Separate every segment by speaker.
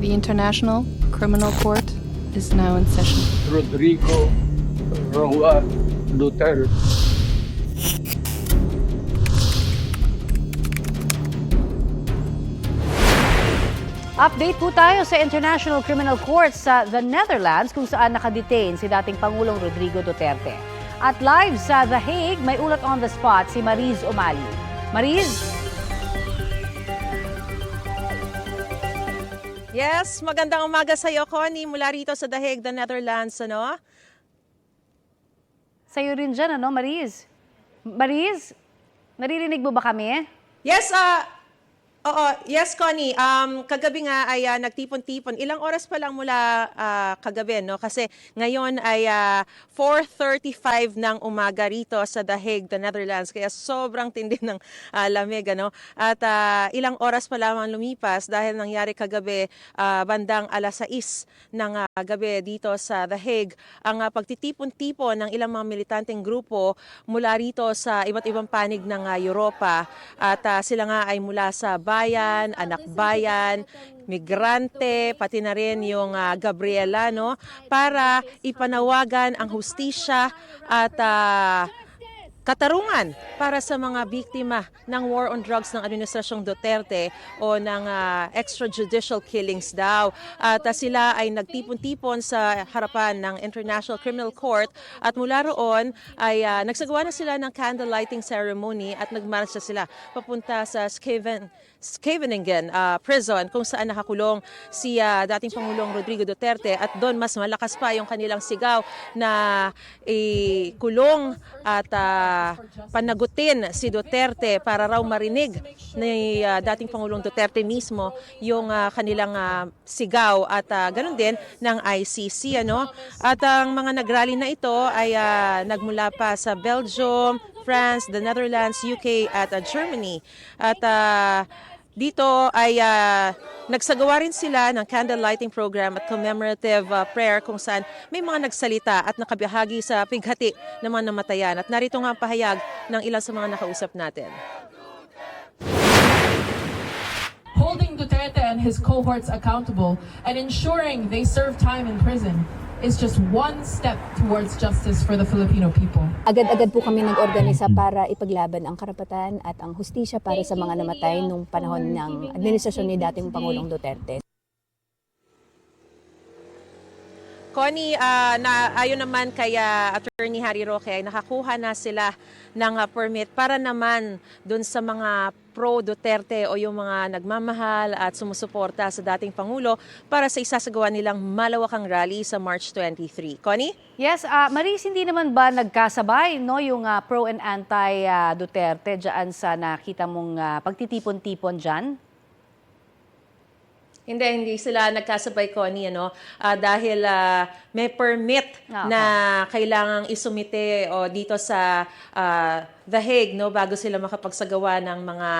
Speaker 1: The International Criminal Court is now in session.
Speaker 2: Rodrigo Roa Duterte.
Speaker 3: Update po tayo sa International Criminal Court sa The Netherlands kung saan nakadetain si dating Pangulong Rodrigo Duterte. At live sa The Hague, may ulat on the spot si Mariz Umali. Mariz?
Speaker 4: Yes, magandang umaga sa iyo, Connie, mula rito sa Hague, the Netherlands, ano?
Speaker 3: Sa'yo rin dyan, ano, Mariz? Mariz? Naririnig mo ba kami?
Speaker 4: Yes, ah, oo, yes, Connie. Um, kagabi nga ay ah, nagtipon-tipon. Ilang oras pa lang mula ah, kagabi, no? Kasi ngayon ay ah, 4.35 ng umaga rito sa The Hague, the Netherlands. Kaya sobrang tindi ng ah, lamig, ano? At ah, ilang oras pa lamang lumipas dahil nangyari kagabi ah, bandang alas 6 ng ah, gabi dito sa The Hague ang ah, pagtitipon-tipon ng ilang mga militanteng grupo mula rito sa iba't ibang panig ng ah, Europa at ah, sila nga ay mula sa bayan, anak bayan, migrante, pati na rin yung ah, Gabriela no para ipanawagan ang hustisya at ah, katarungan para sa mga biktima ng war on drugs ng Administrasyong Duterte o ng ah, extrajudicial killings daw. At ah, sila ay nagtipon-tipon sa harapan ng International Criminal Court at mula roon ay ah, nagsagawa na sila ng candle lighting ceremony at nagmarch na sila papunta sa Skaven Scheveningen ah, prison kung saan nakakulong si ah, dating Pangulong Rodrigo Duterte at doon mas malakas pa yung kanilang sigaw na ikulong at ah, panagutin si Duterte para raw marinig ni ah, dating Pangulong Duterte mismo yung ah, kanilang ah, sigaw at ah, ganun din ng ICC ano? At ang mga nagrally na ito ay ah, nagmula pa sa Belgium, France, the Netherlands, UK at ah, Germany. At ah, dito ay ah, nagsagawa rin sila ng candle lighting program at commemorative ah, prayer kung saan may mga nagsalita at nakabihagi sa pighati ng mga namatayan. At narito nga ang pahayag ng ilan sa mga nakausap natin.
Speaker 5: holding Duterte and his cohorts accountable and ensuring they serve time in prison is just one step towards justice for the Filipino people.
Speaker 6: Agad-agad po kami nag-organisa para ipaglaban ang karapatan at ang hustisya para sa mga namatay nung panahon ng administrasyon ni dating Pangulong Duterte.
Speaker 4: Connie, ah, na ayon naman kay ah, Attorney Harry Roque ay nakakuha na sila ng ah, permit para naman dun sa mga pro Duterte o yung mga nagmamahal at sumusuporta sa dating Pangulo para sa isasagawa nilang malawakang rally sa March 23. Connie?
Speaker 3: Yes, ah Mariz, hindi naman ba nagkasabay no, yung ah, pro and anti ah, Duterte dyan sa nakita mong ah, pagtitipon-tipon dyan?
Speaker 4: Hindi, hindi sila nagkasabay, Connie, ano? Ah, dahil ah, may permit
Speaker 3: Ah,
Speaker 4: na kailangang isumite o dito sa ah, The Hague, no? Bago sila makapagsagawa ng mga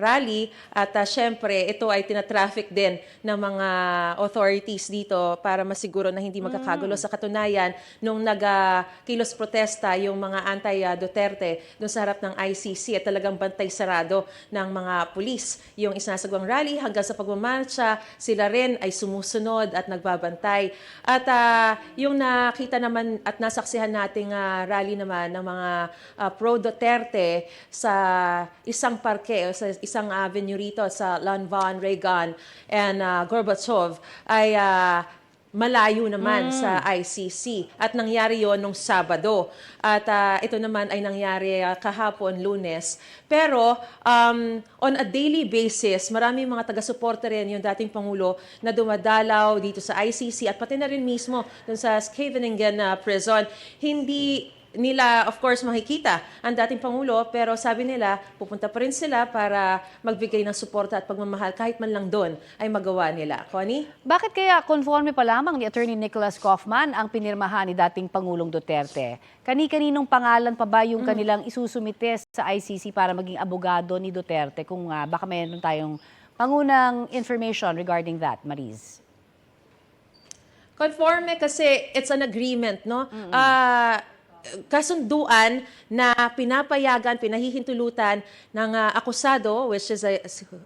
Speaker 4: rally. At ah, syempre, ito ay tinatraffic din ng mga authorities dito para masiguro na hindi magkakagulo. Sa katunayan, nung nag-kilos protesta yung mga anti-Duterte doon sa harap ng ICC at talagang bantay sarado ng mga pulis yung isinasagawang rally hanggang sa pagmamarcha, sila rin ay sumusunod at nagbabantay. At ah, yung nakita naman at nasaksihan nating ah, rally naman ng mga ah, pro-Duterte sa isang parke o sa isang avenue rito sa Lanvan, Reagan, and ah, Gorbachev ay ah, malayo naman sa ICC. At nangyari yon nung Sabado. At ah, ito naman ay nangyari ah, kahapon, lunes. Pero um, on a daily basis, maraming mga taga-suporta rin yung dating Pangulo na dumadalaw dito sa ICC at pati na rin mismo dun sa Scheveningen na prison. Hindi nila of course makikita ang dating Pangulo pero sabi nila pupunta pa rin sila para magbigay ng suporta at pagmamahal kahit man lang doon ay magawa nila. Connie?
Speaker 3: Bakit kaya konforme pa lamang ni Attorney Nicholas Kaufman ang pinirmahan ni dating Pangulong Duterte? Kani-kaninong pangalan pa ba yung kanilang isusumite sa ICC para maging abogado ni Duterte kung ah, baka mayroon tayong pangunang information regarding that, Mariz?
Speaker 4: Conforme kasi it's an agreement, no? Ah, kasunduan na pinapayagan, pinahihintulutan ng ah, akusado, which is ah,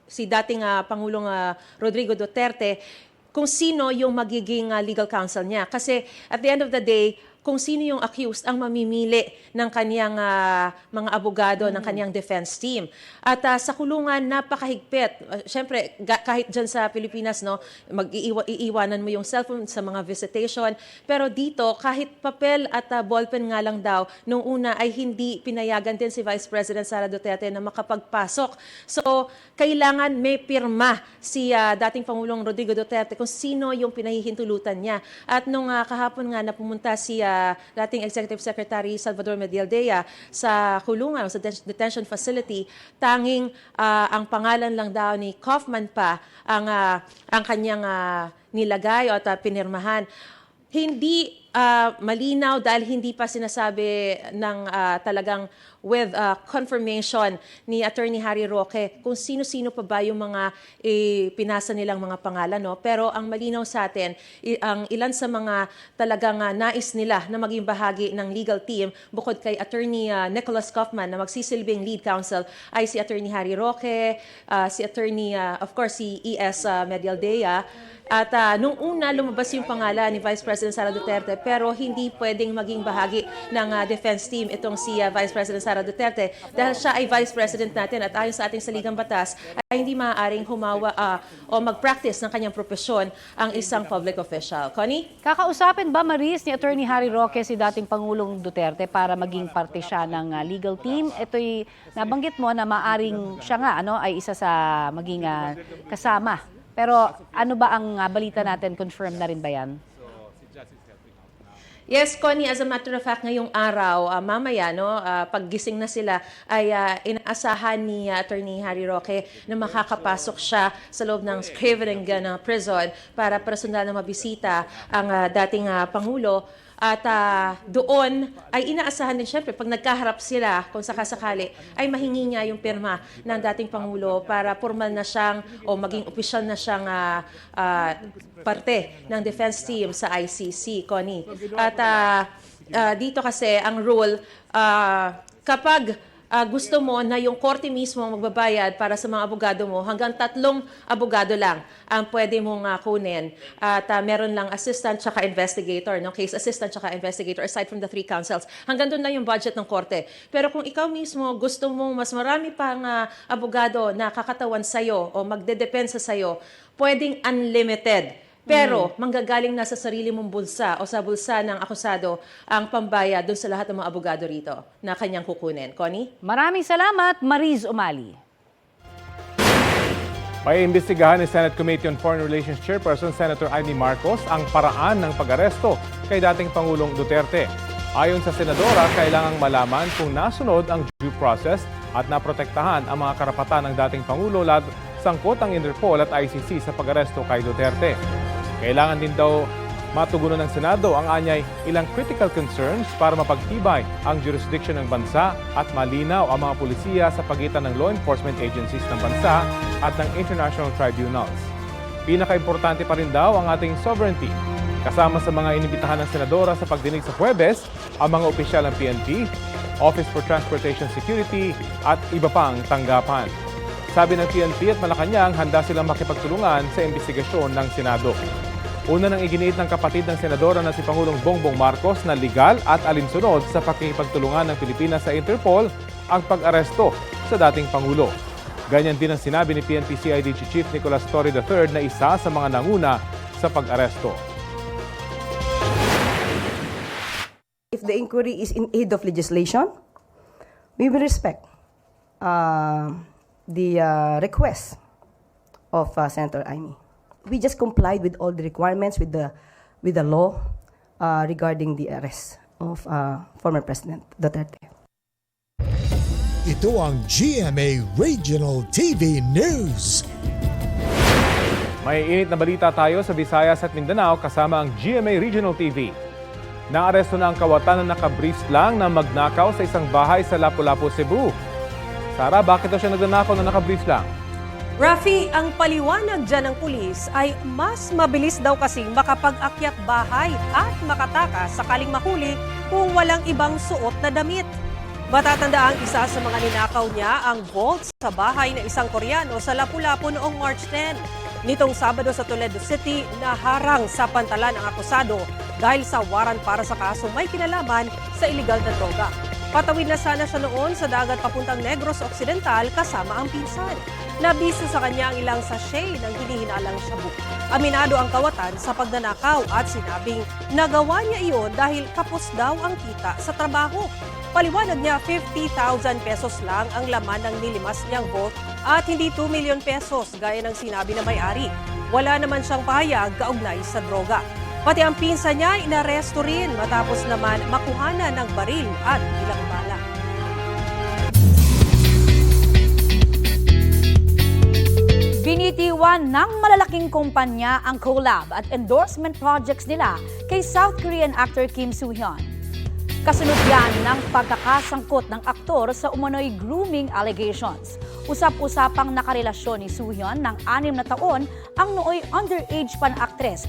Speaker 4: si, dating ah, Pangulong ah, Rodrigo Duterte, kung sino yung magiging ah, legal counsel niya. Kasi at the end of the day, kung sino yung accused ang mamimili ng kaniyang ah, mga abogado, ng kaniyang defense team. At ah, sa kulungan, napakahigpit. Uh, Siyempre, ga- kahit dyan sa Pilipinas, no, mag-iiwanan mo yung cellphone sa mga visitation. Pero dito, kahit papel at ah, ballpen nga lang daw, nung una ay hindi pinayagan din si Vice President Sara Duterte na makapagpasok. So, kailangan may pirma si ah, dating Pangulong Rodrigo Duterte kung sino yung pinahihintulutan niya. At nung ah, kahapon nga na pumunta si ah, dating Executive Secretary Salvador Medialdea sa kulungan o sa det- detention facility, tanging ah, ang pangalan lang daw ni Kaufman pa ang ah, ang kanyang ah, nilagay o at ah, pinirmahan. Hindi ah, malinaw dahil hindi pa sinasabi ng ah, talagang with ah, confirmation ni Attorney Harry Roque kung sino-sino pa ba yung mga eh, pinasa nilang mga pangalan. No? Pero ang malinaw sa atin, i- ang ilan sa mga talagang ah, nais nila na maging bahagi ng legal team bukod kay Attorney ah, Nicholas Kaufman na magsisilbing lead counsel ay si Attorney Harry Roque, ah, si Attorney, ah, of course, si E.S. ah, Medialdea, at ah, nung una, lumabas yung pangalan ni Vice President Sara Duterte pero hindi pwedeng maging bahagi ng ah, defense team itong si ah, Vice President Sara Duterte dahil siya ay Vice President natin at ayon sa ating saligang batas ay hindi maaaring humawa ah, o mag-practice ng kanyang propesyon ang isang public official. Connie?
Speaker 3: Kakausapin ba, Maris, ni Attorney Harry Roque si dating Pangulong Duterte para maging parte siya ng ah, legal team? Ito'y nabanggit mo na maaring siya nga ano, ay isa sa maging ah, kasama. Pero ano ba ang ah, balita natin? Confirm na rin ba yan?
Speaker 4: Yes, Connie, as a matter of fact, ngayong araw, ah, mamaya, no, ah, paggising na sila, ay ah, inaasahan ni ah, Attorney Harry Roque na makakapasok siya sa loob ng Scriveningen ah, prison para personal na mabisita ang ah, dating ah, Pangulo. At ah, doon ay inaasahan din syempre pag nagkaharap sila kung sakasakali ay mahingi niya yung pirma ng dating Pangulo para formal na siyang o maging opisyal na siyang ah, ah, parte ng defense team sa ICC, Connie. At ah, ah, dito kasi ang rule, ah, kapag ah, gusto mo na yung korte mismo magbabayad para sa mga abogado mo, hanggang tatlong abogado lang ang pwede mong ah, kunin. At ah, meron lang assistant tsaka investigator, no? case assistant tsaka investigator, aside from the three counsels. Hanggang doon na yung budget ng korte. Pero kung ikaw mismo gusto mong mas marami pang ah, abogado na kakatawan sa'yo o magdedepensa sa'yo, pwedeng unlimited. Pero manggagaling na sa sarili mong bulsa o sa bulsa ng akusado ang pambayad doon sa lahat ng mga abogado rito na kanyang kukunin. Connie?
Speaker 3: Maraming salamat, Maris Umali.
Speaker 7: Paiimbestigahan ni Senate Committee on Foreign Relations Chairperson Senator Amy Marcos ang paraan ng pag-aresto kay dating Pangulong Duterte. Ayon sa senadora, kailangang malaman kung nasunod ang due process at naprotektahan ang mga karapatan ng dating Pangulo lad sangkot ang Interpol at ICC sa pag-aresto kay Duterte. Kailangan din daw matugunan ng Senado ang anyay ilang critical concerns para mapagtibay ang jurisdiction ng bansa at malinaw ang mga pulisiya sa pagitan ng law enforcement agencies ng bansa at ng international tribunals. Pinakaimportante pa rin daw ang ating sovereignty. Kasama sa mga inibitahan ng Senadora sa pagdinig sa Huwebes, ang mga opisyal ng PNP, Office for Transportation Security at iba pang tanggapan. Sabi ng PNP at Malacanang, handa silang makipagtulungan sa investigasyon ng Senado. Una nang iginiit ng kapatid ng senadora na si Pangulong Bongbong Marcos na legal at alinsunod sa pakikipagtulungan ng Pilipinas sa Interpol ang pag-aresto sa dating Pangulo. Ganyan din ang sinabi ni PNP CIDG Chief Nicolas Torre III na isa sa mga nanguna sa pag-aresto.
Speaker 8: If the inquiry is in aid of legislation, we will respect uh, the uh, request of uh, Senator Amy. We just complied with all the requirements with the with the law uh, regarding the arrest of uh, former President Duterte.
Speaker 9: Ito ang GMA Regional TV News.
Speaker 7: May init na balita tayo sa Visayas at Mindanao kasama ang GMA Regional TV. Naaresto na ang kawatan na nakabriefs lang na magnakaw sa isang bahay sa Lapu-Lapu, Cebu. Sara, bakit daw siya nagnanakaw na nakabriefs lang?
Speaker 10: Rafi, ang paliwanag dyan ng pulis ay mas mabilis daw kasing makapag-akyat bahay at makatakas sakaling mahuli kung walang ibang suot na damit. Matatanda ang isa sa mga ninakaw niya ang vault sa bahay ng isang Koreano sa Lapu-Lapu noong March 10. Nitong Sabado sa Toledo City, naharang sa pantalan ang akusado dahil sa waran para sa kaso may kinalaman sa iligal na droga. Patawid na sana siya noon sa dagat papuntang Negros Occidental kasama ang pinsan. Nabisa sa kanya ang ilang sachet ng hinihinalang shabu. Aminado ang kawatan sa pagnanakaw at sinabing nagawa niya iyon dahil kapos daw ang kita sa trabaho. Paliwanag niya 50,000 pesos lang ang laman ng nilimas niyang vault at hindi 2 million pesos gaya ng sinabi ng may-ari. Wala naman siyang pahayag kaugnay sa droga. Pati ang pinsa niya inaresto rin matapos naman makuhanan ng baril at ilang bala.
Speaker 11: Binitiwan ng malalaking kumpanya ang collab at endorsement projects nila kay South Korean actor Kim Soo-hyun. Kasunod yan ng pagkakasangkot ng aktor sa umano'y grooming allegations. Usap-usapang nakarelasyon ni Soo-hyun ng anim na taon ang nooy underage pa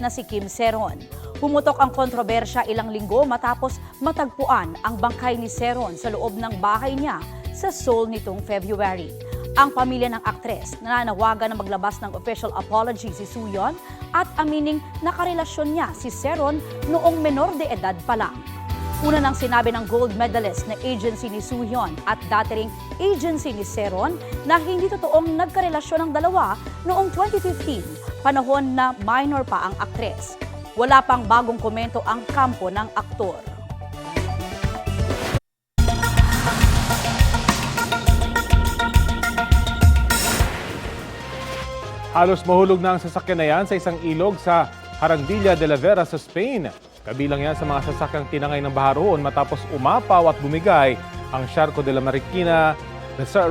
Speaker 11: na si Kim Seron. Pumutok ang kontrobersya ilang linggo matapos matagpuan ang bangkay ni Seron sa loob ng bahay niya sa Seoul nitong February. Ang pamilya ng aktres nananawagan na maglabas ng official apology si Suyon at amining nakarelasyon niya si Seron noong menor de edad pa lang. Una nang sinabi ng gold medalist na agency ni Suyon at dati ring agency ni Seron na hindi totoong nagkarelasyon ang dalawa noong 2015, panahon na minor pa ang aktres. Wala pang bagong komento ang kampo ng aktor.
Speaker 7: Halos mahulog na ang sasakyan na yan sa isang ilog sa Harandilla de la Vera sa Spain. Kabilang yan sa mga sasakyang tinangay ng baha roon matapos umapaw at bumigay ang Charco de la Marikina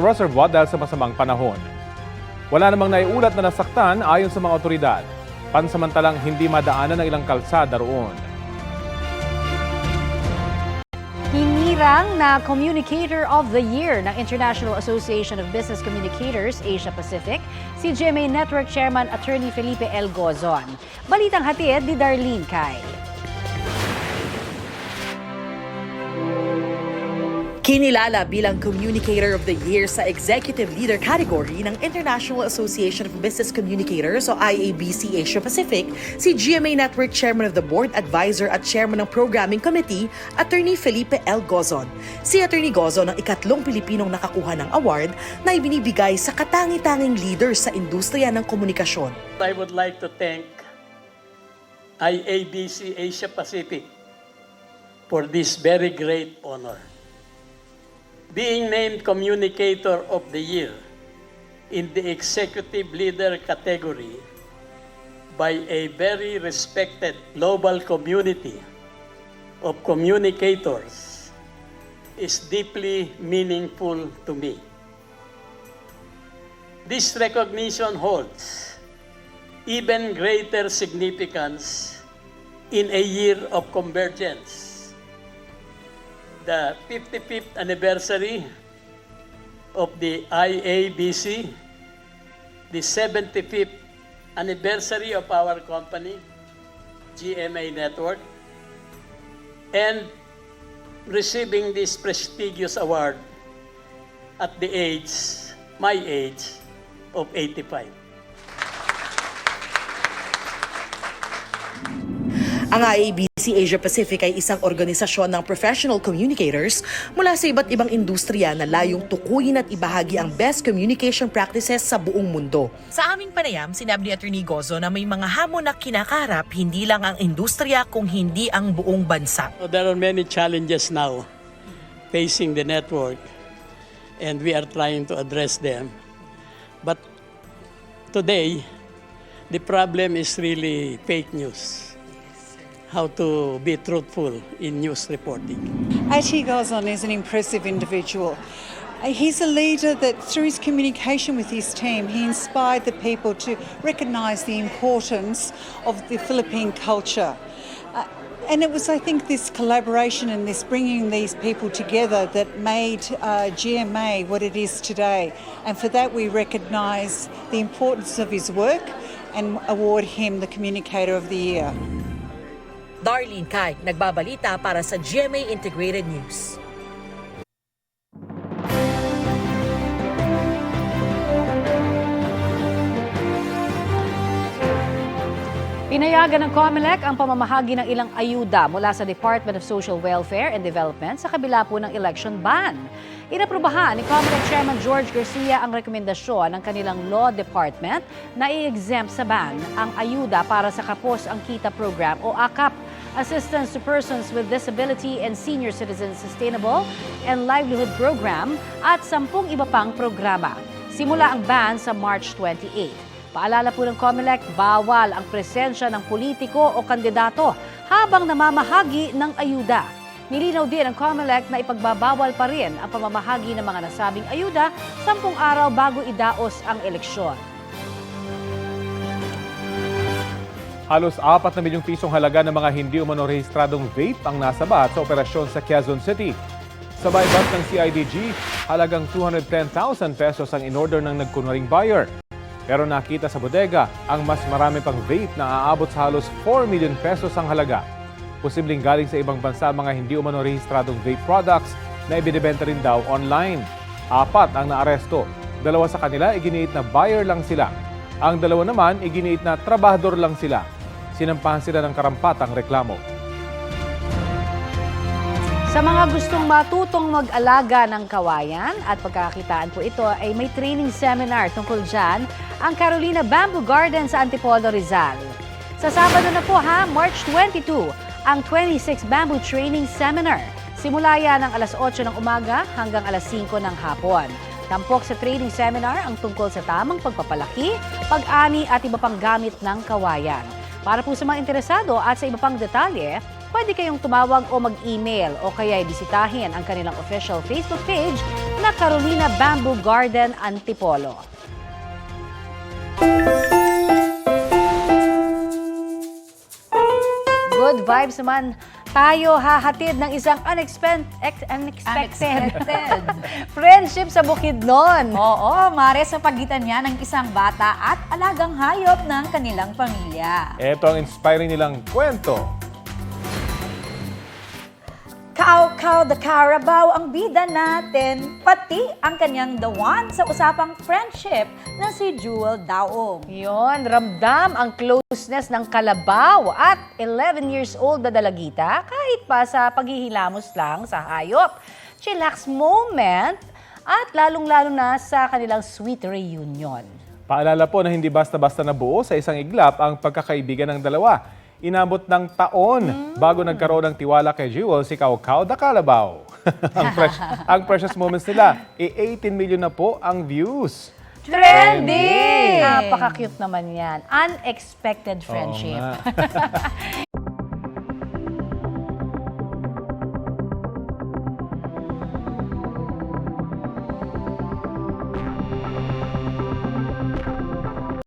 Speaker 7: Reservoir dahil sa masamang panahon. Wala namang naiulat na nasaktan ayon sa mga otoridad. Pansamantalang hindi madaanan ng ilang kalsada roon.
Speaker 11: Hinirang na Communicator of the Year ng International Association of Business Communicators Asia Pacific, si GMA Network Chairman Attorney Felipe L. Gozon. Balitang hatid ni Darlene Kai.
Speaker 12: Kinilala bilang Communicator of the Year sa Executive Leader category ng International Association of Business Communicators o IABC Asia Pacific, si GMA Network Chairman of the Board Advisor at Chairman ng Programming Committee, Attorney Felipe L. Gozon. Si Attorney Gozon ang ikatlong Pilipinong nakakuha ng award na ibinibigay sa katangi-tanging leader sa industriya ng komunikasyon.
Speaker 13: I would like to thank IABC Asia Pacific for this very great honor. Being named Communicator of the Year in the Executive Leader category by a very respected global community of communicators is deeply meaningful to me. This recognition holds even greater significance in a year of convergence. The 55th anniversary of the IABC, the 75th anniversary of our company, GMA Network, and receiving this prestigious award at the age, my age, of 85.
Speaker 12: Ang IABC Asia Pacific ay isang organisasyon ng professional communicators mula sa iba't ibang industriya na layong tukuyin at ibahagi ang best communication practices sa buong mundo. Sa aming panayam, sinabi ni Attorney Gozo na may mga hamon na kinakaharap hindi lang ang industriya kung hindi ang buong bansa.
Speaker 13: So there are many challenges now facing the network, and we are trying to address them. But today, the problem is really fake news. How to be truthful in news reporting.
Speaker 14: Ati Gozon is an impressive individual. Uh, He's a leader that, through his communication with his team, he inspired the people to recognise the importance of the Philippine culture. Uh, and it was, I think, this collaboration and this bringing these people together that made uh, GMA what it is today. And for that, we recognise the importance of his work and award him the Communicator of the Year.
Speaker 12: Darlene Kai, nagbabalita para sa GMA Integrated News.
Speaker 3: Pinayagan ng COMELEC ang pamamahagi ng ilang ayuda mula sa Department of Social Welfare and Development sa kabila po ng election ban. Inaprubahan ni COMELEC Chairman George Garcia ang rekomendasyon ng kanilang Law Department na i-exempt sa ban ang ayuda para sa Kapos ang Kita Program o AKAP, Assistance to Persons with Disability and Senior Citizens Sustainable and Livelihood Program at sampung iba pang programa. Simula ang ban sa March 28. Paalala po ng COMELEC, bawal ang presensya ng politiko o kandidato habang namamahagi ng ayuda. Nilinaw din ng COMELEC na ipagbabawal pa rin ang pamamahagi ng mga nasabing ayuda sampung araw bago idaos ang eleksyon.
Speaker 7: Halos 4 na milyong pisong halaga ng mga hindi umano rehistradong vape ang nasabat sa operasyon sa Quezon City. Sa bypass ng CIDG, halagang 210,000 pesos ang in-order ng nagkunwaring buyer. Pero nakita sa bodega ang mas marami pang vape na aabot sa halos 4 million pesos ang halaga. Posibleng galing sa ibang bansa mga hindi umano rehistradong vape products na ibinibenta rin daw online. Apat ang naaresto. Dalawa sa kanila iginiit na buyer lang sila. Ang dalawa naman iginiit na trabahador lang sila. Sinampahan sila ng karampatang reklamo.
Speaker 3: Sa mga gustong matutong mag-alaga ng kawayan at pagkakakitaan po ito ay may training seminar tungkol dyan ang Carolina Bamboo Garden sa Antipolo, Rizal. Sa Sabado na po ha, March 22, ang 26 Bamboo Training Seminar. Simula yan ng alas 8 ng umaga hanggang alas 5 ng hapon. Tampok sa training seminar ang tungkol sa tamang pagpapalaki, pag-ani at iba pang gamit ng kawayan. Para po sa mga interesado at sa iba pang detalye, pwede kayong tumawag o mag-email o kaya bisitahin ang kanilang official Facebook page na Carolina Bamboo Garden Antipolo. Good vibes naman tayo hahatid ng isang unexpected, unexpected, friendship sa Bukidnon.
Speaker 11: Oo, mare sa pagitan niya ng isang bata at alagang hayop ng kanilang pamilya.
Speaker 7: Ito ang inspiring nilang kwento.
Speaker 11: Kao-kao the Carabao ang bida natin, pati ang kanyang the one sa usapang friendship na si Jewel Daong.
Speaker 3: Yon, ramdam ang closeness ng kalabaw at 11 years old na dalagita kahit pa sa paghihilamos lang sa hayop. Chillax moment at lalong-lalo na sa kanilang sweet reunion.
Speaker 7: Paalala po na hindi basta-basta nabuo sa isang iglap ang pagkakaibigan ng dalawa. Inabot ng taon bago nagkaroon ng tiwala kay Jewel si Kao Kao da Kalabaw. ang, fresh, ang precious moments nila, e-18 million na po ang views.
Speaker 3: Trending! Napaka-cute naman yan. Unexpected friendship.
Speaker 7: nga.